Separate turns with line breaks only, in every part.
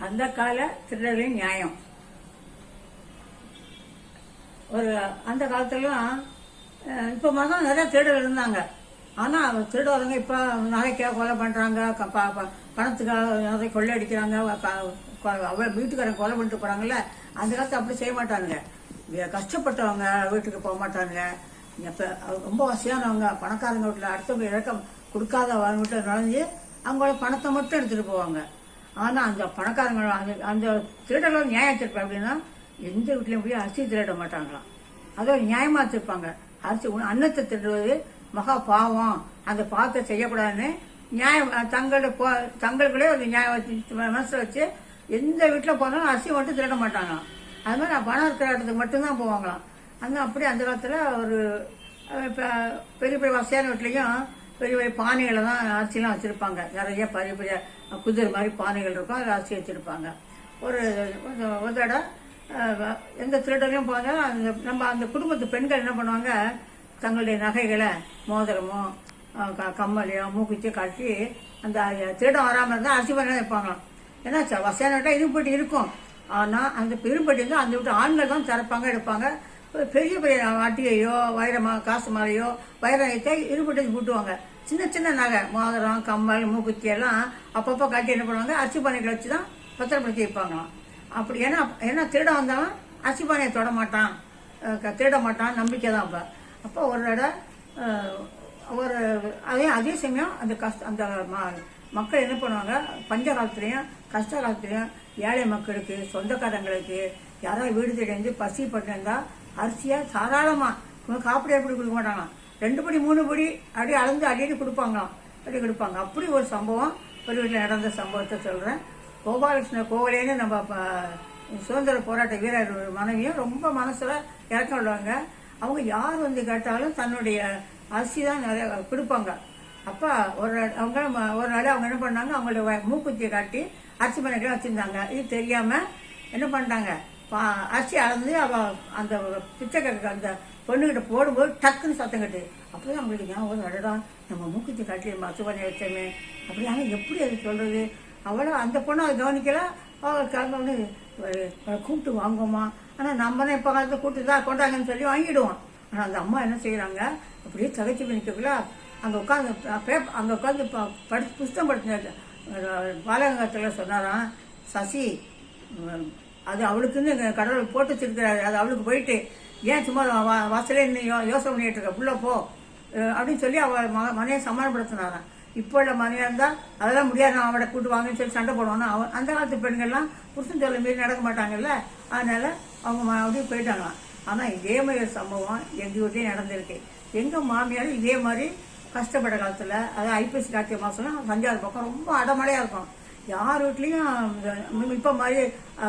அந்த கால திருடர்களின் நியாயம். ஒரு அந்த காலத்துலலாம் இப்போ இப்ப மதம் நிறைய திருடர்கள் இருந்தாங்க. ஆனா அவங்க திருடுறவங்க இப்ப நகைக்காக கொலை பண்றாங்க ப- ப- பணத்துக்காக நகை கொள்ளையடிக்கிறாங்க அடிக்கிறாங்க வீட்டுக்காரங்க கொலை பண்ணிட்டு போறாங்கல்ல அந்த காலத்தை அப்படி செய்ய மாட்டாங்க கஷ்டப்பட்டவங்க வீட்டுக்கு போக மாட்டாங்க இப்போ ரொம்ப வசதியானவங்க பணக்காரங்க வீட்டுல அடுத்தவங்க இறக்கம் கொடுக்காத அவங்க வீட்டுல நுழைஞ்சு அவங்களோட பணத்தை மட்டும் எடுத்துட்டு போவாங்க. ஆனால் அந்த பணக்காரங்க அந்த அந்த திருடர்கள் நியாயம் வச்சிருப்பாங்க அப்படின்னா எந்த வீட்லேயும் போய் அரிசி திருட மாட்டாங்களாம். அதை நியாயமாக வச்சிருப்பாங்க. அரிசி அன்னத்தை திருடுவது மகா பாவம். அந்த பாவத்தை செய்யக்கூடாதுன்னு நியாயம் தங்களோட போ- தங்களுக்குள்ளே ஒரு நியாயம் வச்சு மனசில் வச்சு எந்த வீட்டில் போனாலும் அரிசி மட்டும் திருட மாட்டாங்களாம். அது மாதிரி நான் பணம் இருக்கிற இடத்துக்கு மட்டும்தான் போவாங்களாம். அந்த அப்படி அந்த காலத்தில் ஒரு இப்போ பெரிய பெரிய வசதியான வீட்லேயும் பெரிய பெரிய பானைகளை தான் அரிசிலாம் வச்சிருப்பாங்க. நிறைய பெரிய பெரிய குதிரை மாதிரி பானைகள் இருக்கும். அதில் அரிசி வச்சுருப்பாங்க. ஒரு ஒரு- ஒரு தடவை எந்த திருடரையும் போனாலும் அந்த நம்ம அந்த குடும்பத்து பெண்கள் என்ன பண்ணுவாங்க? தங்களுடைய நகைகளை மோதிரமோ க- கம்மலையோ மூக்குச்சியோ காட்டி அந்த திருடம் வராமல் இருந்தால் அரிசி பண்ணி வைப்பாங்களாம். ஏன்னா ச- வசதியான இரும்பட்டி இருக்கும். ஆனால் அந்த இரும்பட்டி இருந்தால் அந்த விட்டு ஆண்கள் தான் திறப்பாங்க எடுப்பாங்க. பெரிய பெரிய அட்டியையோ வைரமா காசு மாலையோ வைரத்தை இரும்பட்டி பூட்டுவாங்க. சின்ன சின்ன நகை மோதிரம் கம்மல் மூக்குத்தி எல்லாம் அப்பப்போ காட்டி என்ன பண்ணுவாங்க? அரிசி பானைகளை வச்சு தான் பத்திரப்படுத்தி வைப்பாங்களாம். அப்படி ஏன்னா ஏன்னா திருட வந்தவன் அரிசி பானையை தொட மாட்டான். க- திருட மாட்டான் நம்பிக்கை தான் அப்போ. அப்போ ஒரு தடவை ஒரு அதே அதே சமயம் அந்த கஷ்ட அந்த ம- மக்கள் என்ன பண்ணுவாங்க? பஞ்ச காலத்துலேயும் கஷ்ட காலத்துலேயும் ஏழை மக்களுக்கு சொந்தக்காரங்களுக்கு யாராவது வீடு தேடி வந்து பசி பட்டிருந்தா அரிசியாக தாராளமாக இவங்க காப்பிடி எப்படி கொடுக்க மாட்டாங்களாம்? ரெண்டு படி மூணு படி அப்படியே அளந்து அடிக்கடி கொடுப்பாங்களாம். அப்படி கொடுப்பாங்க. அப்படி ஒரு சம்பவம் ஒரு வீட்டில் நடந்த சம்பவத்தை சொல்கிறேன் கோபாலகிருஷ்ண கோவலேன்னு நம்ம சுதந்திர போராட்ட வீரர் மனைவியும் ரொம்ப மனசில் இறக்கம் உள்ளவங்க. அவங்க யார் வந்து கேட்டாலும் தன்னுடைய அரிசி தான் நிறைய கொடுப்பாங்க. அப்பா ஒரு அவங்க ஒரு நாள் அவங்க என்ன பண்ணாங்க? அவங்களோட மூக்குத்தியை காட்டி அரிசி மனைகளை வச்சுருந்தாங்க. இது தெரியாமல் என்ன பண்ணிட்டாங்க? அரிசி அளந்து அவ அந்த பிச்சைக்காரருக்கு அந்த பொண்ணுகிட்ட போடும்போது டக்குன்னு சத்தம் கட்டு அப்பதான் அவங்களுக்கு ஞாபகம் அடடா நம்ம மூக்குத்தி காட்டி நம்ம அரிசி வச்சோமே. அப்படி ஆனால் எப்படி அது சொல்கிறது அவளும் அந்த பொண்ணு அதை கவனிக்கல. அவள் கிளம்பி கூப்பிட்டு வாங்குவோமா ஆனால் நம்ம தான் இப்ப கூப்பிட்டு தான் கொண்டாங்கன்னு சொல்லி வாங்கிடுவோம். ஆனால் அந்த அம்மா என்ன செய்கிறாங்க அப்படியே தகச்சு பண்ணிக்கக்குள்ள அங்கே உட்காந்து பேப் அங்கே உட்காந்து படிச்சு புஸ்தம் படிச்ச பாலகத்தில் சொன்னாராம் சசி அது அவளுக்குன்னு கடவுள் போட்டு வச்சிருக்கிறாரு. அது அவளுக்கு போயிட்டு ஏன் சும்மா வா- வாசலே நின்னு யோ- யோசனை பண்ணிட்டு இருக்க? புள்ள போ. அப்படின்னு சொல்லி அவள் மக- மனையை சமாதானப்படுத்தினாராம் இப்போ உள்ள மனையாக இருந்தால் அதெல்லாம் முடியாது நான் அவளை கூட்டு வாங்கன்னு சொல்லி சண்டை போடுவானா? அவன் அந்த காலத்து பெண்கள்லாம் புருஷன் சொல்ல மீறி நடக்க மாட்டாங்கல்ல. அதனால அவங்க அப்படியே போயிட்டாங்களாம் ஆனால் இதே மாதிரி ஒரு சம்பவம் எங்கள் வீட்லேயும் நடந்திருக்கு. எங்கள் மாமியார் இதே மாதிரி கஷ்டப்பட்ட காலத்தில் அதாவது ஐப்பசி கார்த்திகை மாதம்லாம் தஞ்சாவூர் பக்கம் ரொம்ப அடமழையாக இருக்கும். யார் வீட்லேயும் இப்போ மாதிரி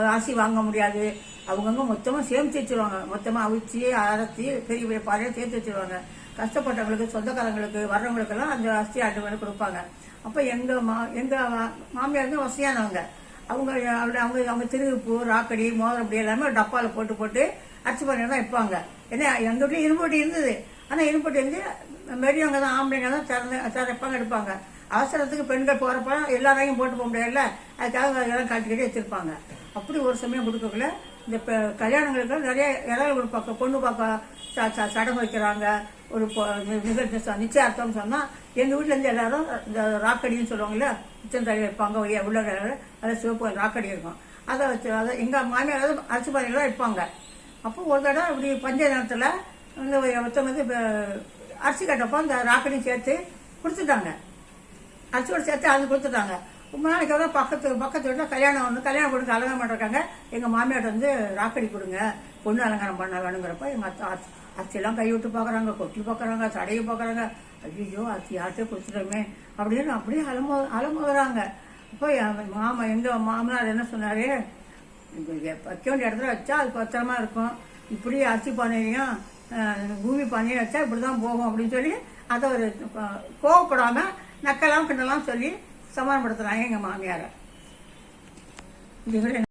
அரிசி வாங்க முடியாது. அவங்கவுங்க மொத்தமாக சேமித்து வச்சுருவாங்க. மொத்தமாக அவிச்சு அரைச்சி பெரிய பெரிய பாறையாக சேர்த்து வச்சுருவாங்க. கஷ்டப்பட்டவங்களுக்கு சொந்தக்காரங்களுக்கு வர்றவங்களுக்கெல்லாம் அந்த அரிசி ஆட்டு மேலே கொடுப்பாங்க. அப்போ எங்கள் மா எங்கள் மா- மாமியார் தான் வசதியானவங்க. அவங்க அவங்க அவங்க அவங்க திருவிப்பூ ராக்கடி மோதிரம் அப்படி எல்லாமே ஒரு போட்டு போட்டு அரிசி பண்ணி தான் வைப்பாங்க. ஏன்னா எங்க இரும்பு இரும்புட்டி இருந்தது. ஆனா இரும்புட்டி இருந்து அவங்க தான் ஆம்பளைங்க தான் திறந்து திறப்பாங்க எடுப்பாங்க. அவசரத்துக்கு பெண்கள் போறப்ப எல்லாரையும் போட்டு போக முடியாதுல்ல? அதுக்காக அதெல்லாம் காட்டி கட்டி வச்சிருப்பாங்க. அப்படி ஒரு சமயம் கொடுக்கக்குள்ள இந்த இப்போ கல்யாணங்களுக்கு நிறைய இடம் கொடுப்பாங்க. பொண்ணு பார்க்க ச- ச- சடங்கு வைக்கிறாங்க. ஒரு நிகழ்ச்சி நிச்சயார்த்தம்னு சொன்னால் எங்கள் வீட்டிலேருந்து எல்லாரும் இந்த ராக்கடின்னு சொல்லுவாங்கல்ல உச்சம் தள்ளி வைப்பாங்க உள்ள- உள்ள அது சிவப்பு ராக்கடி இருக்கும். அதை வச்சு அதை எங்கள் மாமியார் அதாவது அரிசி பாதையெல்லாம் வைப்பாங்க. அப்போ ஒரு தடவை இப்படி பஞ்ச நேரத்தில் இந்த ஒருத்தவங்க வந்து இப்போ அரிசி கட்டப்போ அந்த ராக்கடியும் சேர்த்து கொடுத்துட்டாங்க. அரிசியோட சேர்த்து அது கொடுத்துட்டாங்க. ரொம்ப நாளைக்கு அப்புறம் பக்கத்து பக்கத்து வீட்டில் கல்யாணம் வந்து கல்யாணம் கொடுக்க அலங்காரம் பண்ணுறாங்க எங்கள் மாமியார்ட்ட வந்து ராக்கடி கொடுங்க. பொண்ணு அலங்காரம் பண்ண வேணுங்கிறப்ப எங்கள் அத்தை அரிசியெல்லாம் கை விட்டு கொட்டி பார்க்குறாங்க சடையை பார்க்குறாங்க ஐயோ அரிசி யார்கிட்ட கொடுத்துட்டோமே அப்படின்னு அப்படியே அலமோ அலமுகிறாங்க அப்போ மாமா எங்கள் மாமனார் என்ன சொன்னாரு? வைக்க வேண்டிய இடத்துல வச்சா அது பத்திரமா இருக்கும். இப்படி அரிசி பானையும் பூமி பானையும் வச்சா இப்படிதான் போகும் அப்படின்னு சொல்லி அதை ஒரு கோவப்படாமல் நக்கலாம் கிண்டலாம் சொல்லி சமாதானப்படுத்துகிறாங்க எங்க மாமியாரை. இதுகளை